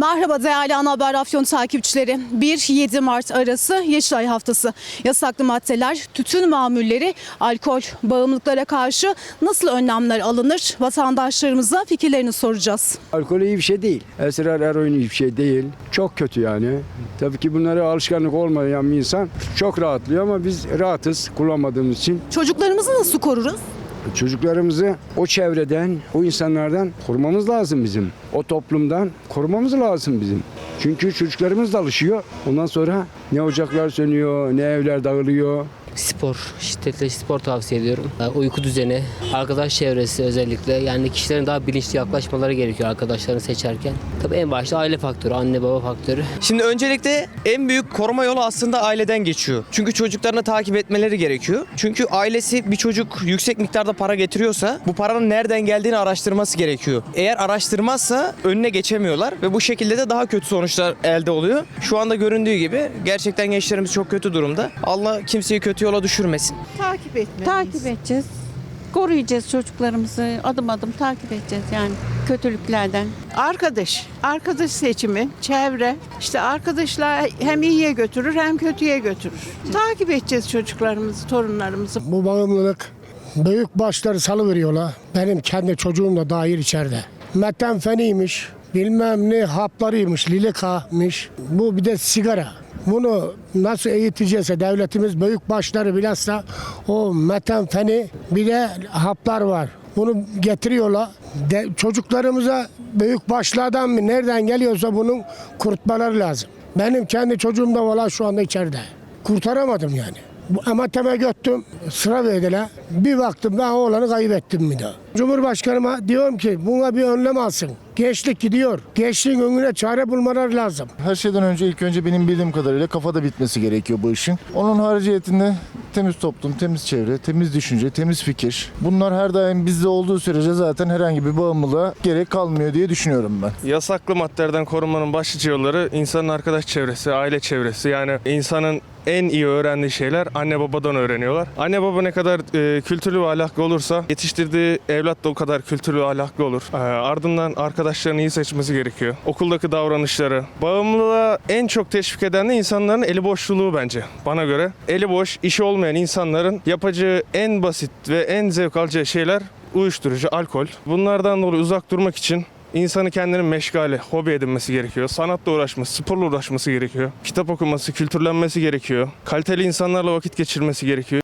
Merhaba değerli Ana Haber Afyon takipçileri. 1-7 Mart arası Yeşilay Haftası. Yasaklı maddeler, tütün mamulleri, alkol, bağımlılıklara karşı nasıl önlemler alınır? Vatandaşlarımıza fikirlerini soracağız. Alkol iyi bir şey değil. Esrar eroin iyi bir şey değil. Çok kötü yani. Tabii ki bunlara alışkanlık olmayan bir insan çok rahatlıyor ama biz rahatız kullanmadığımız için. Çocuklarımızı nasıl koruruz? Çocuklarımızı o çevreden, o insanlardan korumamız lazım bizim. O toplumdan korumamız lazım bizim. Çünkü çocuklarımız da alışıyor. Ondan sonra ne ocaklar sönüyor, ne evler dağılıyor. Spor, şiddetle spor tavsiye ediyorum. Ee, Uyku düzeni, arkadaş çevresi özellikle. Yani kişilerin daha bilinçli yaklaşmaları gerekiyor arkadaşlarını seçerken. Tabii en başta aile faktörü, anne baba faktörü. Şimdi öncelikle en büyük koruma yolu aslında aileden geçiyor. Çünkü çocuklarını takip etmeleri gerekiyor. Çünkü ailesi bir çocuk yüksek miktarda para getiriyorsa bu paranın nereden geldiğini araştırması gerekiyor. Eğer araştırmazsa önüne geçemiyorlar ve bu şekilde de daha kötü sonuçlar elde oluyor. Şu anda göründüğü gibi gerçekten gençlerimiz çok kötü durumda. Allah kimseyi kötü yola düşürmesin. Takip etmeliyiz. Takip edeceğiz. Koruyacağız çocuklarımızı. Adım adım takip edeceğiz yani kötülüklerden. Arkadaş, arkadaş seçimi, çevre. İşte arkadaşlar hem iyiye götürür hem kötüye götürür. Takip edeceğiz çocuklarımızı, torunlarımızı. Bu bağımlılık büyük başları salı veriyorlar. Benim kendi çocuğum da dahil içeride. Metanfeniymiş, bilmem ne haplarıymış, lilikaymış. Bu bir de sigara. Bunu nasıl eğiteceğse devletimiz büyük başları bilhassa o metanfeni bir de haplar var. Bunu getiriyorlar. De, çocuklarımıza büyük başlardan mı nereden geliyorsa bunun kurutmaları lazım. Benim kendi çocuğum da valla şu anda içeride. Kurtaramadım yani. Bu emateme götürdüm, sıra verdiler. Bir baktım ben oğlanı kaybettim bir daha. Cumhurbaşkanıma diyorum ki buna bir önlem alsın. Gençlik gidiyor. Gençliğin önüne çare bulmaları lazım. Her şeyden önce ilk önce benim bildiğim kadarıyla kafada bitmesi gerekiyor bu işin. Onun hariciyetinde temiz toplum, temiz çevre, temiz düşünce, temiz fikir. Bunlar her daim bizde olduğu sürece zaten herhangi bir bağımlılığa gerek kalmıyor diye düşünüyorum ben. Yasaklı maddelerden korunmanın başlıca yolları insanın arkadaş çevresi, aile çevresi. Yani insanın en iyi öğrendiği şeyler anne babadan öğreniyorlar. Anne baba ne kadar e, kültürlü ve ahlaklı olursa yetiştirdiği evlat da o kadar kültürlü ve ahlaklı olur. E, ardından arkadaşlarını iyi seçmesi gerekiyor. Okuldaki davranışları. Bağımlılığa en çok teşvik eden de insanların eli boşluğu bence bana göre. Eli boş, işi olmayan insanların yapacağı en basit ve en zevk alacağı şeyler uyuşturucu, alkol. Bunlardan dolayı uzak durmak için İnsanı kendinin meşgale, hobi edinmesi gerekiyor. Sanatla uğraşması, sporla uğraşması gerekiyor. Kitap okuması, kültürlenmesi gerekiyor. Kaliteli insanlarla vakit geçirmesi gerekiyor.